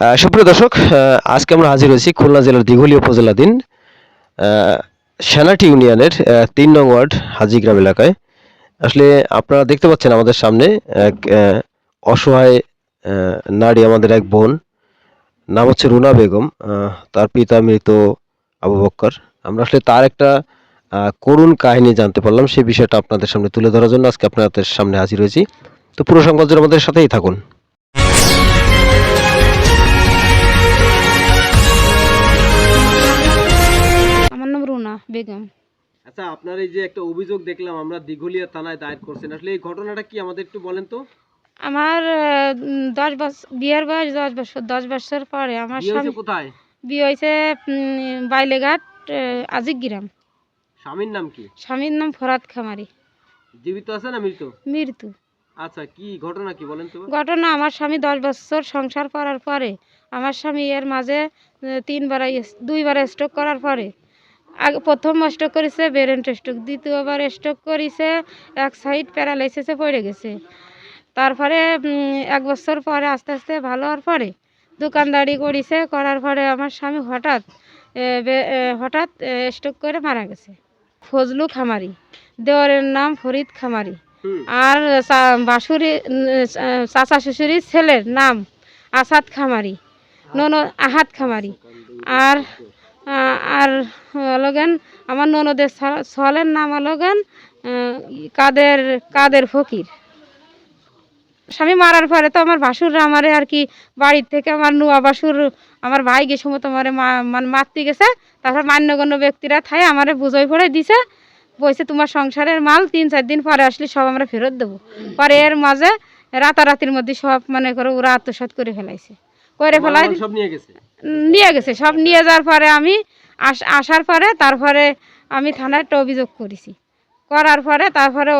সুপ্রিয় দর্শক আজকে আমরা হাজির হয়েছি খুলনা জেলার দিঘলি উপজেলাধীন সেনাটি ইউনিয়নের তিন নং ওয়ার্ড হাজিগ্রাম এলাকায়। আসলে আপনারা দেখতে পাচ্ছেন আমাদের সামনে এক অসহায় নারী আমাদের এক বোন। নাম হচ্ছে রুনা বেগম তার পিতা মৃত আবু বক্কর। আমরা আসলে তার একটা করুণ কাহিনী জানতে পারলাম, সেই বিষয়টা আপনাদের সামনে তুলে ধরার জন্য আজকে আপনাদের সামনে হাজির হয়েছি। তো পুরো সংবাদ আমাদের সাথেই থাকুন। বেগম। আচ্ছা আপনার এই যে একটা অভিযোগ দেখলাম আমরা দিঘলিয়া থানায় দায়ের করছেন। আসলে এই ঘটনাটা কি আমাদের একটু বলেন তো? আমার দশ বছর বিয়ের বয়স দশ বছর দশ বছর পরে আমার স্বামী কোথায়? বিয়ে হয়েছে বাইলেঘাট আহ, আজিকগ্রাম। স্বামীর নাম কি? স্বামীর নাম ফরাদ খামারি। জীবিত আছে না মৃত? মৃত্যু। আচ্ছা কি ঘটনা কি বলেন তো? ঘটনা আমার স্বামী দশ বছর সংসার করার পরে আমার স্বামী এর মাঝে তিনবার দুইবার স্ট্রোক করার পরে প্রথম স্ট্রোক করেছে, বেরেন্ট স্ট্রোক দ্বিতীয়বার স্ট্রোক করেছে, এক সাইড প্যারালাইসিসে পড়ে গেছে। তারপরে এক বছর পরে আস্তে আস্তে ভালো হওয়ার পরে দোকানদারি করেছে, করার পরে আমার স্বামী হঠাৎ হঠাৎ স্ট্রোক করে মারা গেছে। ফজলু খামারি, দেওয়ারের নাম ফরিদ খামারি। আর বাসুরি চাচা শ্বশুরির ছেলের নাম আসাদ খামারি নন আহাত খামারি। আর আর লগেন আমার ননদের ছলের নাম লগেন কাদের কাদের ফকির। স্বামী মারার পরে তো আমার ভাসুররা আমারে আর কি বাড়ির থেকে আমার নুয়া বাসুর আমার ভাই গে সময় তোমার মানে মারতে গেছে তারপর মান্যগণ্য ব্যক্তিরা থাই আমারে বুঝোই পড়ে দিছে বলছে তোমার সংসারের মাল তিন চার দিন পরে আসলে সব আমরা ফেরত দেবো। পরে এর মাঝে রাতারাতির মধ্যে সব মানে করে ওরা আত্মসাৎ করে ফেলাইছে। করে ফেলাই নিয়ে গেছে? নিয়ে গেছে সব নিয়ে যাওয়ার পরে আমি আস- আসার পরে তারপরে আমি থানায় একটা অভিযোগ করেছি। করার পরে তারপরে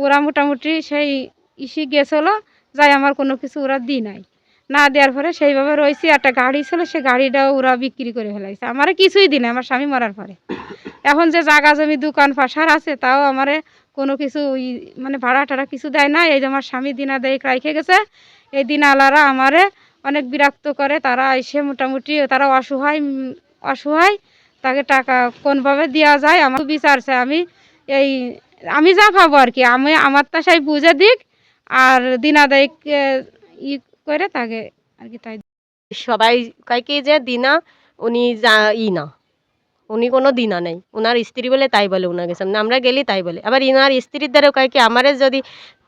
ওরা মোটামুটি সেই ইসি গেছিল, যাই আমার কোনো কিছু ওরা দি নাই। না দেওয়ার পরে সেইভাবে রয়েছি, একটা গাড়ি ছিল, সে গাড়িটাও ওরা বিক্রি করে ফেলাইছে। আমারে কিছুই দিনে আমার স্বামী মরার পরে। এখন যে জাগা জমি, দোকান, পাশার আছে, তাও আমারে কোনো কিছু মানে ভাড়া টাড়া কিছু দেয় না এই যে আমার স্বামী দিনা দেয় রাইখে গেছে, এই দিনালারা আমারে অনেক বিরক্ত করে, তারা এসে মোটামুটি তারা অসহায় অসহায়, তাকে টাকা কোনভাবে দেওয়া যায় আমার বিচারছে আমি এই, আমি যা পাবো আর কি, আমি আমার তা সেই বুঝে দিক আর দিনাদায়িক ই করে তাকে আর কি তাই সবাই কয় কি যে দিনা, উনি যা ই না, উনি কোনো দিনা নেই ওনার স্ত্রী বলে তাই বলে ওনাকে সামনে, আমরা গেলি তাই বলে। আবার ইনার স্ত্রীর দ্বারা কয় কি, আমারে যদি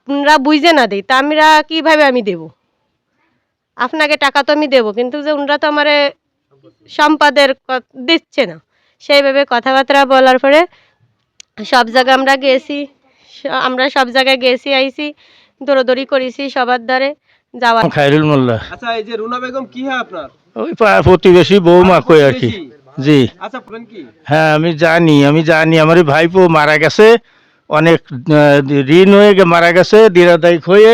তোমরা বুঝে না দেই তা আমরা কীভাবে আমি দেব? আপনাকে টাকা তো আমি দেবো, কিন্তু যে ওনারা তো আমারে সম্পাদের দিচ্ছে না। সেইভাবে কথাবার্তা বলার পরে সব জায়গায় আমরা গেছি আমরা সব জায়গায় গেছি আইছি দৌড়দৌড়ি করেছি সবার দ্বারে যাওয়া খায়রুল মোল্লা। আচ্ছা এই যে রুনা বেগম কি হয় আপনার? ওই প্রতিবেশী বৌমা কই আর কি। জি। আচ্ছা বলেন কি? হ্যাঁ আমি জানি আমি জানি আমার ভাইপো মারা গেছে। অনেক ঋণ হয়ে মারা গেছে দিরাদায়িক হয়ে,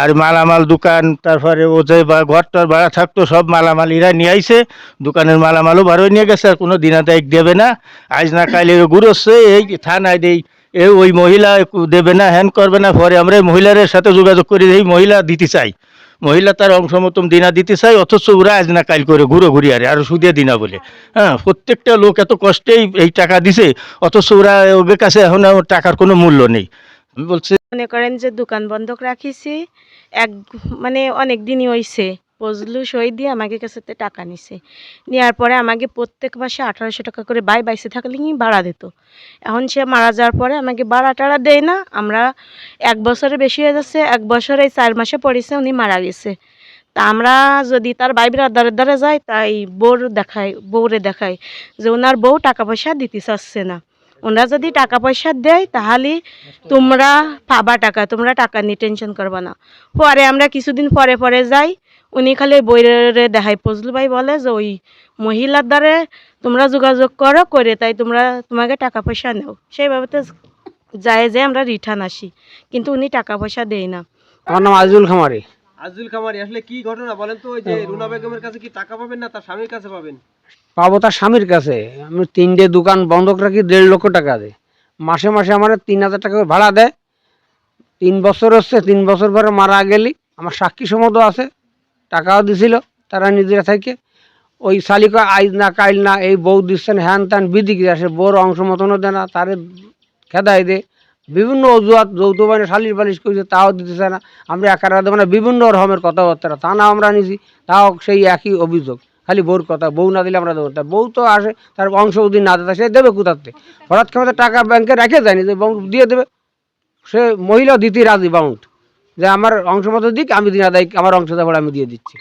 আর মালামাল দোকান, তারপরে ও যে বা, ঘর টর ভাড়া থাকতো, সব মালামাল এরা নিয়ে আইছে, দোকানের মালামালও ভাড়া নিয়ে গেছে, আর কোনো দিনাদায়িক দেবে না। আজ না কাইলে ঘুরোচ্ছে এই থানায় দেই, এ ওই মহিলা দেবে না, হ্যান করবে না, পরে আমরা মহিলাদের সাথে যোগাযোগ করি এই মহিলা দিতে চাই। মহিলা তার অংশ মতন দিনা দিতে চাই অথচ ওরা আজ না কাল করে ঘুরো ঘুরি আরে, আরও সুদিয়া দিনা বলে। হ্যাঁ প্রত্যেকটা লোক এত কষ্টেই এই টাকা দিছে, অথচ ওরা ওদের কাছে এখন টাকার কোনো মূল্য নেই। আমি বলছি মনে করেন যে দোকান বন্ধক রাখিছি, এক মানে অনেক দিনই হয়েছে ফজলু সই দিয়ে আমাকে কাছে টাকা নিছে। নেওয়ার পরে আমাকে প্রত্যেক মাসে আঠারোশো টাকা করে বাই বাইসে থাকলে ভাড়া দিত। এখন সে মারা যাওয়ার পরে আমাকে ভাড়া টাড়া দেয় না। আমরা এক বছরে বেশি হয়ে যাচ্ছে, এক বছর এই চার মাসে পড়েছে, উনি মারা গেছে। তা আমরা যদি তার ভাই ব্রাদারের দ্বারা যাই, তাই বউর দেখায়, বউরে দেখায় যে ওনার বউ টাকা পয়সা দিতে চাচ্ছে না। ওনারা যদি টাকা পয়সা দেয় তাহলে তোমরা পাবা টাকা তোমরা টাকা নিয়ে টেনশন করবা না। পরে আমরা কিছুদিন পরে পরে যাই উনি খালি বইরে দেখাই ফজলু ভাই বলে যে ওই মহিলার দ্বারে তোমরা যোগাযোগ করো করে তাই তোমরা তোমাকে টাকা পয়সা নেও। সেইভাবে তো যায় যে আমরা রিটার্ন আসি কিন্তু উনি টাকা পয়সা দেয় না। আমার নাম আজিজুল খামারি। আজুল খামারি আসলে কি ঘটনা বলেন তো? ওই যে রুনা বেগমের কাছে কি টাকা পাবেন না তার স্বামীর কাছে পাবেন? পাবো তার স্বামীর কাছে। আমি তিনটে দোকান বন্ধক রাখি দেড় লক্ষ টাকা দেয় মাসে মাসে আমার তিন হাজার টাকা ভাড়া দেয় তিন বছর হচ্ছে তিন বছর পরে মারা গেলি। আমার সাক্ষী সমত আছে টাকাও দিছিল তারা নিজেরা থাকে। ওই শালিকা আইজ না কাইল না এই বউ দিচ্ছেন হ্যান ত্যান বিধি কি? আসে বউর অংশ মতনও দেয় না তারে খেদাই দে। বিভিন্ন অজুহাত, যৌথ বাহিনী সালিশ বালিশ করছে তাও দিতেছে না। আমরা একারা দেবো না বিভিন্ন রকমের কথাবার্তা, তা না আমরা নিছি, তাও সেই একই অভিযোগ। খালি বউর কথা, বউ না দিলে আমরা দেবো। তা বউ তো আসে, তার অংশ যদি না দেয় সে দেবে কোথাতে হঠাৎ ক্ষমতা টাকা ব্যাংকে রেখে যায়নি যে বউ দিয়ে দেবে। সে মহিলা দিতে রাজি বাউন্ড যে আমার অংশ মতো দিক, আমি দিন আদায় আমার অংশ দেওয়ার আমি দিয়ে দিচ্ছি।